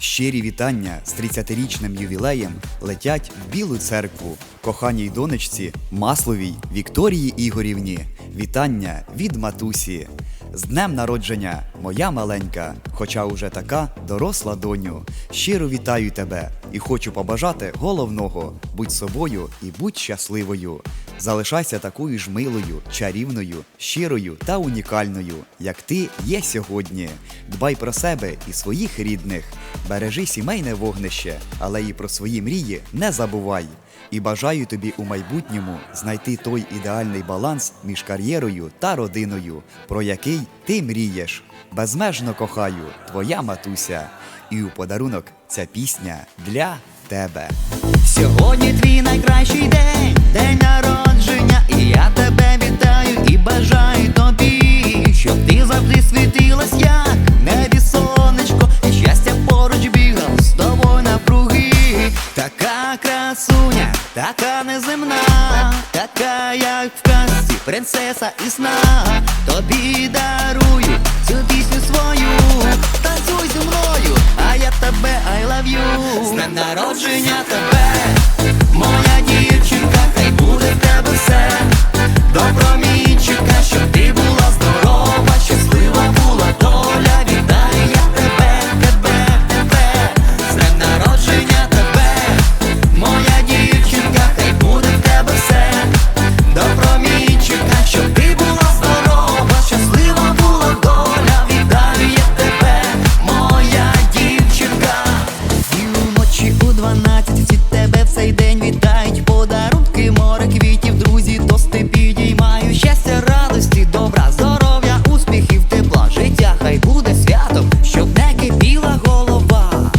Щирі вітання з 30-річним ювілеєм летять в Білу церкву, коханій донечці Масловій Вікторії Ігорівні. Вітання від матусі. З днем народження, моя маленька, хоча уже така доросла доню. Щиро вітаю тебе і хочу побажати головного: будь собою і будь щасливою. Залишайся такою ж милою, чарівною, щирою та унікальною, як ти є сьогодні. Дбай про себе і своїх рідних, бережи сімейне вогнище, але і про свої мрії не забувай. І бажаю тобі у майбутньому знайти той ідеальний баланс між кар'єрою та родиною, про який ти мрієш. Безмежно кохаю, твоя матуся. І у подарунок ця пісня для тебе. Сьогодні твій найкращий день, така неземна, така, як в казці, принцеса і сна. Тобі дарую цю цей день вітають. Подарунки, море квітів, друзі, тости підіймаю. Щастя, радості, добра, здоров'я, успіхів, тепла, життя, хай буде святом, щоб не кипіла голова.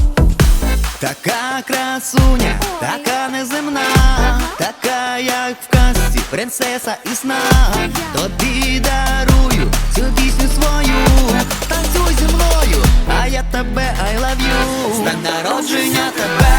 Така красуня, така неземна, така, як в казці, принцеса і сна. Тобі дарую цю пісню свою. Танцюй зі мною, а я тебе I love you З днем народження тебе,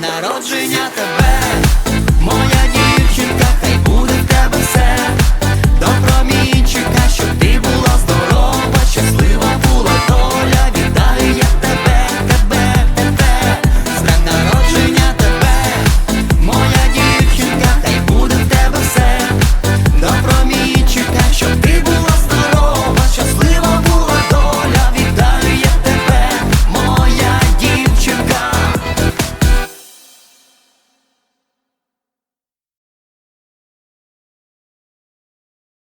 народження тебе.